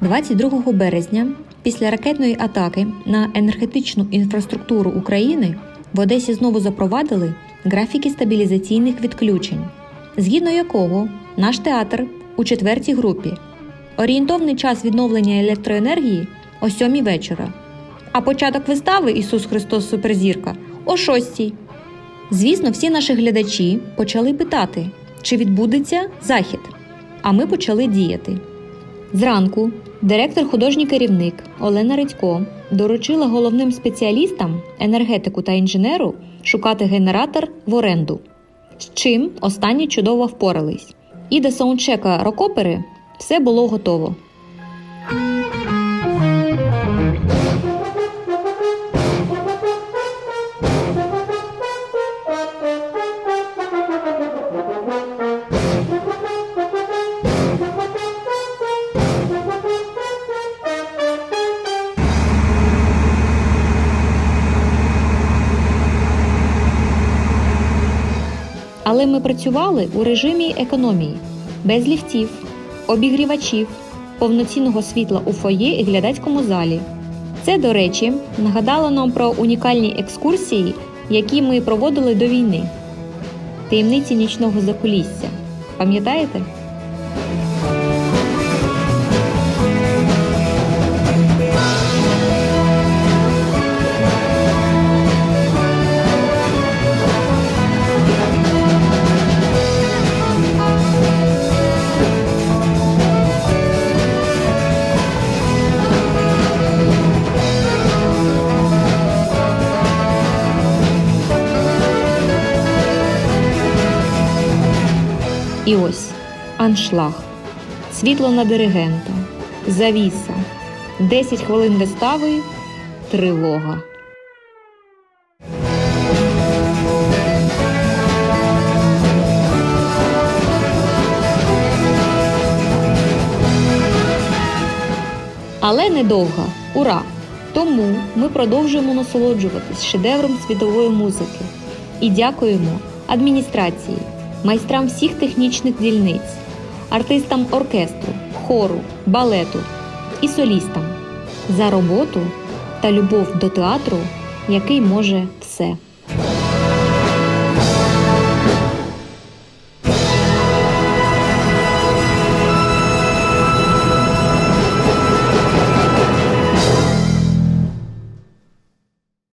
22 березня, після ракетної атаки на енергетичну інфраструктуру України, в Одесі знову запровадили графіки стабілізаційних відключень, згідно якого наш театр у четвертій групі. Орієнтовний час відновлення електроенергії о 7 вечора, а початок вистави Ісус Христос Суперзірка о 6. Звісно, всі наші глядачі почали питати, чи відбудеться захід. А ми почали діяти. Зранку директор художній керівник Олена Редько доручила головним спеціалістам, енергетику та інженеру шукати генератор в оренду, з чим останні чудово впорались. І до саундчека рокопери все було готово. Але ми працювали у режимі економії, без ліфтів, обігрівачів, повноцінного світла у фоє і глядацькому залі. Це, до речі, нагадало нам про унікальні екскурсії, які ми проводили до війни. Таємниці нічного закулісся. Пам'ятаєте? І ось аншлаг, світло на диригента, завіса, 10 хвилин вистави, тривога. Але недовга. Ура! Тому ми продовжуємо насолоджуватись шедевром світової музики і дякуємо адміністрації, майстрам всіх технічних дільниць, артистам оркестру, хору, балету і солістам за роботу та любов до театру, який може все.